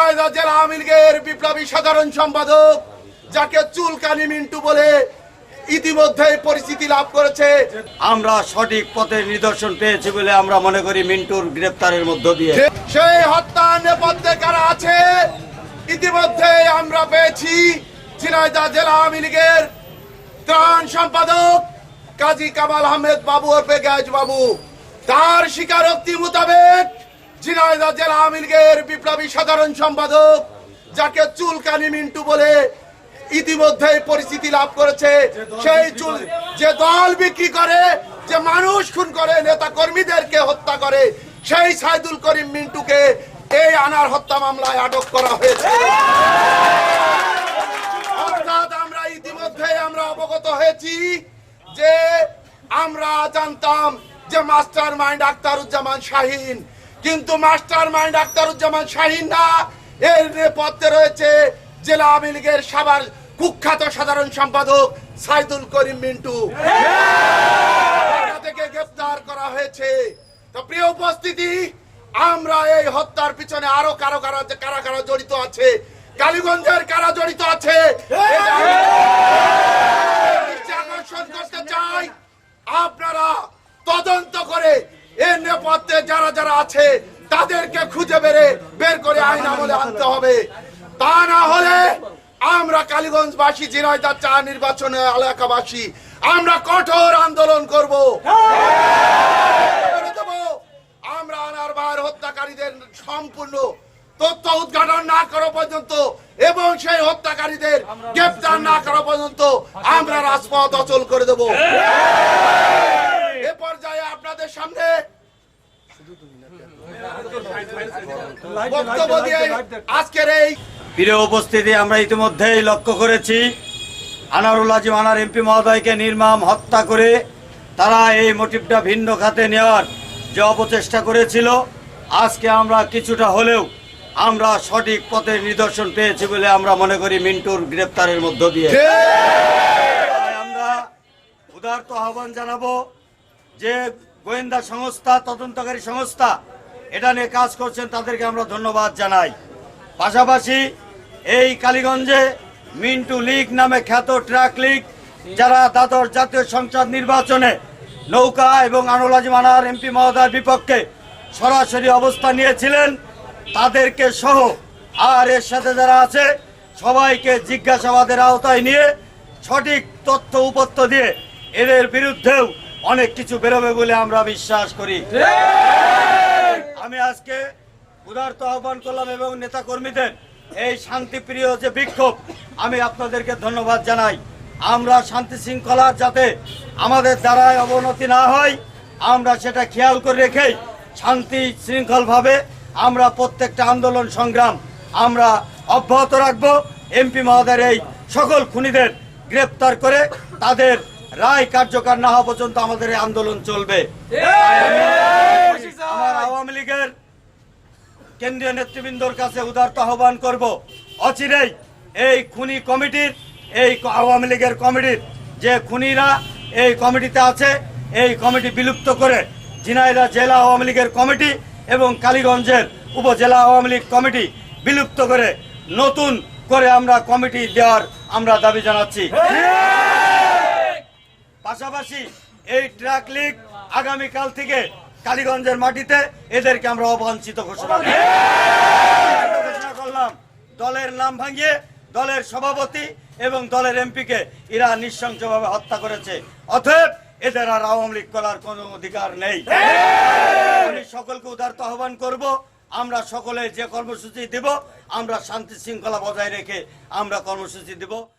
ঝিনাইদহ জেলা আওয়ামী লীগের বিপ্লবী সাধারণ সম্পাদক যাকে চুলকানি মিন্টু বলে ইতিমধ্যে পরিচিতি লাভ করেছে। আমরা সঠিক পথের নিদর্শন পেয়েছি বলে আমরা মনে করি মিন্টুর গ্রেপ্তারের মধ্য দিয়ে। সেই হত্যা নেপথ্যে কারা আছে ইতিমধ্যে আমরা পেয়েছি ঝিনাইদহ জেলা আওয়ামী লীগের ত্রাণ সম্পাদক কাজী কামাল আহমেদ বাবু ওরফে গ্যাস বাবু। তার স্বীকারোক্তি মোতাবেক ঝিনাইদহ জেলা আওয়ামী লীগের বিপ্লবী সাধারণ সম্পাদক, যাকে চুলকানি মিন্টু বলে ইতিমধ্যে পরিচিতি লাভ করেছে, সেই চুল যে দল বিক্রি করে, যে মানুষ খুন করে, নেতা কর্মীদেরকে হত্যা করে, সেই সাইদুল করিম মিন্টুকে এই আনার হত্যা মামলায় আটক করা হয়েছে। অর্থাৎ আমরা ইতিমধ্যে আমরা অবগত হয়েছি যে আমরা জানতাম যে মাস্টার মাইন্ড আক্তারুজ্জামান শাহিন কিন্তু মাস্টার মাইন্ড আক্তারুজ্জামান শাহিন না। এর নেপথ্যে রয়েছে জেলা আওয়ামী লীগের সবার কুখ্যাত সাধারণ সম্পাদক সাইদুল করিম মিন্টু। থেকে গ্রেফতার করা হয়েছে। তো প্রিয় উপস্থিতি, আমরা এই হত্যার পিছনে আরও কারও কারা কারা কারা জড়িত আছে? কালীগঞ্জের কারা জড়িত আছে? আছে, তাদেরকে খুঁজে বেরে বের করে আইন আমলে আনতে হবে। তা না হলে আমরা কালীগঞ্জবাসী জিরাইদার চা নির্বাচনে এলাকাবাসী, আমরা কঠোর আন্দোলন করব। আমরা হত্যাকারীদের সম্পূর্ণ তথ্য উদ্ঘাটন না করা পর্যন্ত এবং সেই হত্যাকারীদের গ্রেপ্তার না করা পর্যন্ত আমরা রাজপথ অচল করে দেব। এ পর্যায়ে আপনাদের সামনে বক্তব্য দিয়ে আজকের এই প্রিয় উপস্থিতি আমরা ইতিমধ্যেই লক্ষ্য করেছি। আনারুল আজিম আনার এমপি মহোদয়কে নির্মম হত্যা করে তারা এই মোটিভটা ভিন্ন খাতে নেওয়ার যে অপচেষ্টা করেছিল আজকে আমরা কিছুটা হলেও আমরা সঠিক পথের নিদর্শন পেয়েছি বলে আমরা মনে করি মিন্টুর গ্রেপ্তারের মধ্য দিয়ে। আমরা উদারত আহ্বান জানাব যে গোয়েন্দা সংস্থা, তদন্তকারী সংস্থা, এটা নিয়ে কাজ করছেন, তাদেরকে আমরা ধন্যবাদ জানাই। পাশাপাশি এই কালীগঞ্জে মিন্টু লীগ নামে খ্যাত ট্র্যাক লীগ, যারা দ্বাদশ জাতীয় সংসদ নির্বাচনে নৌকা এবং আনোলাজি মানার এমপি মহোদয়ের বিপক্ষে সরাসরি অবস্থান নিয়েছিলেন, তাদেরকে সহ আর এর সাথে যারা আছে, সবাইকে জিজ্ঞাসাবাদের আওতায় নিয়ে সঠিক তথ্য উপত্য দিয়ে এদের বিরুদ্ধেও অনেক কিছু বেরোবে বলে আমরা বিশ্বাস করি। আমি আজকে উদারত আহ্বান করলাম এবং নেতা কর্মীদের এই শান্তিপ্রিয় যে বিক্ষোভ আমি আপনাদেরকে ধন্যবাদ জানাই। আমরা শান্তি শৃঙ্খলার যাতে আমাদের দ্বারায় অবনতি না হয় আমরা সেটা খেয়াল করে রেখেই শান্তি শৃঙ্খলভাবে আমরা প্রত্যেকটা আন্দোলন সংগ্রাম আমরা অব্যাহত রাখব। এমপি মহোদয়ের এই সকল খুনিদের গ্রেপ্তার করে তাদের রায় কার্যকর না হওয়া পর্যন্ত আমাদের এই আন্দোলন চলবে। আওয়ামী লীগের কেন্দ্রীয় নেতৃবৃন্দর কাছে উদারত আহ্বান করব। অচিরেই এই খুনি কমিটির, এই আওয়ামী লীগের কমিটির যে খুনিরা এই কমিটিতে আছে, এই কমিটি বিলুপ্ত করে ঝিনাইদহ জেলা আওয়ামী লীগের কমিটি এবং কালীগঞ্জের উপজেলা আওয়ামী লীগ কমিটি বিলুপ্ত করে নতুন করে আমরা কমিটি দেওয়ার আমরা দাবি জানাচ্ছি। পাশাপাশি এই ট্রাক লীগ আগামীকাল থেকে কালীগঞ্জের মাটিতে এদেরকে আমরা অবাঞ্ছিত ঘোষণা। ঘোষণা করলাম, দলের নাম ভাঙিয়ে দলের সভাপতি এবং দলের এমপিকে এরা নৃশংসভাবে হত্যা করেছে। অতএব এদের আর আওয়ামী লীগ করার কোনো অধিকার নেই। আমি সকলকে উদারত আহ্বান করব, আমরা সকলে যে কর্মসূচি দিব, আমরা শান্তি শৃঙ্খলা বজায় রেখে আমরা কর্মসূচি দেব।